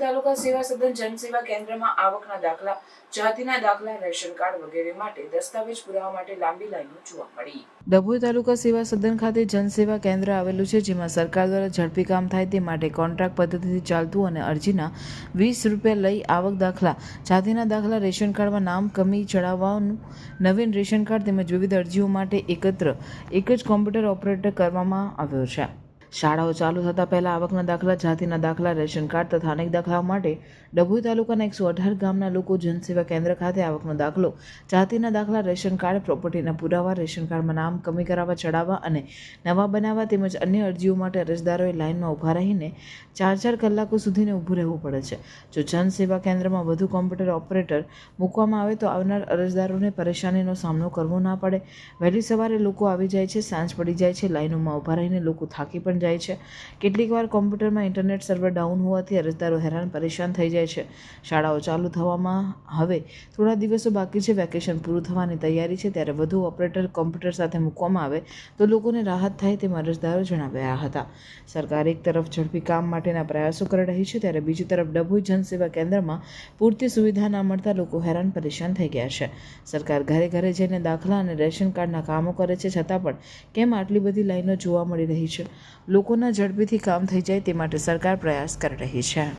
તાલુકા સેવા સદન જનસેવા કેન્દ્રમાં આવકના દાખલા, જાતિના દાખલા, રેશન કાર્ડ વગેરે માટે દસ્તાવેજ પુરાવા માટે લાંબી લાઈનો જોવા મળી. ડભોઈ તાલુકા સેવા સદન ખાતે જનસેવા કેન્દ્ર આવેલું છે, જેમાં સરકાર દ્વારા ઝડપી કામ થાય તે માટે કોન્ટ્રાક્ટ પદ્ધતિથી ચાલતું અને અરજીના વીસ રૂપિયા લઈ આવક દાખલા, જાતિના દાખલા, રેશન કાર્ડમાં નામ, કમી ચડાવવાનું નવીન રેશન કાર્ડ તેમજ વિવિધ અરજીઓ માટે એકત્ર, એક જ કોમ્પ્યુટર ઓપરેટર કરવામાં આવ્યો છે. શાળાઓ ચાલુ થતાં પહેલાં આવકના દાખલા, જાતિના દાખલા, રેશન કાર્ડ તથા અનેક દાખલાઓ માટે ડભોઈ તાલુકાના એકસો અઢાર ગામના લોકો જનસેવા કેન્દ્ર ખાતે આવકનો દાખલો, જાતિના દાખલા, રેશન કાર્ડ, પ્રોપર્ટીના પુરાવા, રેશન કાર્ડમાં નામ કમી કરાવવા, ચડાવવા અને નવા બનાવવા તેમજ અન્ય અરજીઓ માટે અરજદારોએ લાઇનમાં ઊભા રહીને ચાર ચાર કલાકો સુધીને ઊભું રહેવું પડે છે. જો જનસેવા કેન્દ્રમાં વધુ કોમ્પ્યુટર ઓપરેટર મૂકવામાં આવે તો આવનાર અરજદારોને પરેશાનીનો સામનો કરવો ના પડે. વહેલી સવારે લોકો આવી જાય છે, સાંજ પડી જાય છે, લાઇનોમાં ઊભા રહીને લોકો થાકી પણ જાય છે. કેટલીક વાર કોમ્પ્યુટરમાં ઇન્ટરનેટ સર્વર ડાઉન હોવાથી અરજદારો હેરાન પરેશાન થઈ જાય છે. શાળાઓ ચાલુ થવામાં હવે થોડા દિવસો બાકી છે. વેકેશન પૂરું થવાની તૈયારી છે. ત્યારે વધુ ઓપરેટર કોમ્પ્યુટર સાથે મૂકવામાં આવે તો લોકોને રાહત થાય તેમ અરજદારો જણાવ્યા હતા. સરકાર એક તરફ ઝડપી કામ માટેના પ્રયાસો કરી રહી છે, ત્યારે બીજી તરફ ડભોઈ જનસેવા કેન્દ્રમાં પૂરતી સુવિધા ના મળતા લોકો હેરાન પરેશાન થઈ ગયા છે. સરકાર ઘરે ઘરે જઈને દાખલા અને રેશન કાર્ડના કામો કરે છે. છતાં પણ કેમ આટલી બધી લાઈનો જોવા મળી રહી છે? લોકોના ઝડપીથી કામ થઈ જાય તે માટે સરકાર પ્રયાસ કરી રહી છે.